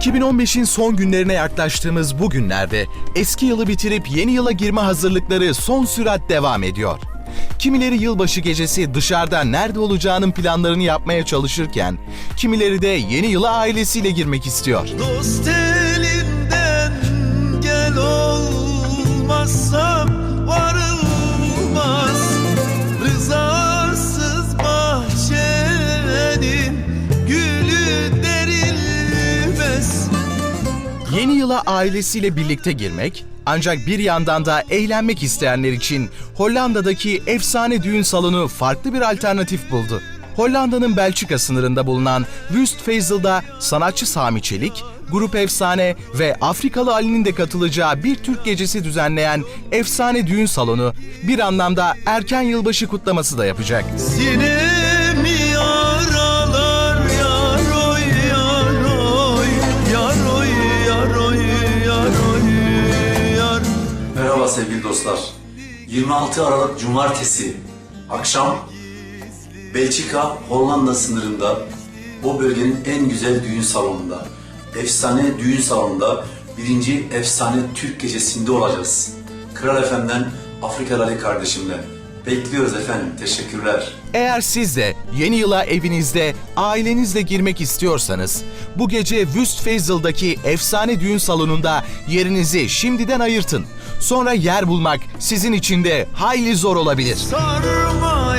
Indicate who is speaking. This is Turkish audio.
Speaker 1: 2015'in son günlerine yaklaştığımız bu günlerde eski yılı bitirip yeni yıla girme hazırlıkları son sürat devam ediyor. Kimileri yılbaşı gecesi dışarıda nerede olacağının planlarını yapmaya çalışırken, kimileri de yeni yıla ailesiyle girmek istiyor.
Speaker 2: Dost
Speaker 1: Yeni yıla ailesiyle birlikte girmek, ancak bir yandan da eğlenmek isteyenler için Hollanda'daki efsane düğün salonu farklı bir alternatif buldu. Hollanda'nın Belçika sınırında bulunan Wustvezel'da sanatçı Sami Çelik, grup efsane ve Afrikalı Ali'nin de katılacağı bir Türk gecesi düzenleyen efsane düğün salonu bir anlamda erken yılbaşı kutlaması da yapacak.
Speaker 2: Sinemi
Speaker 3: sevgili dostlar. 26 Aralık Cumartesi akşam Belçika Hollanda sınırında o bölgenin en güzel düğün salonunda efsane düğün salonunda birinci efsane Türk gecesinde olacağız. Kral Efem'den Afrikalı kardeşimle. Bekliyoruz efendim. Teşekkürler.
Speaker 1: Eğer siz de yeni yıla evinizde ailenizle girmek istiyorsanız bu gece Wustvezel'daki efsane düğün salonunda yerinizi şimdiden ayırtın. Sonra yer bulmak sizin için de hayli zor olabilir.
Speaker 2: Sarma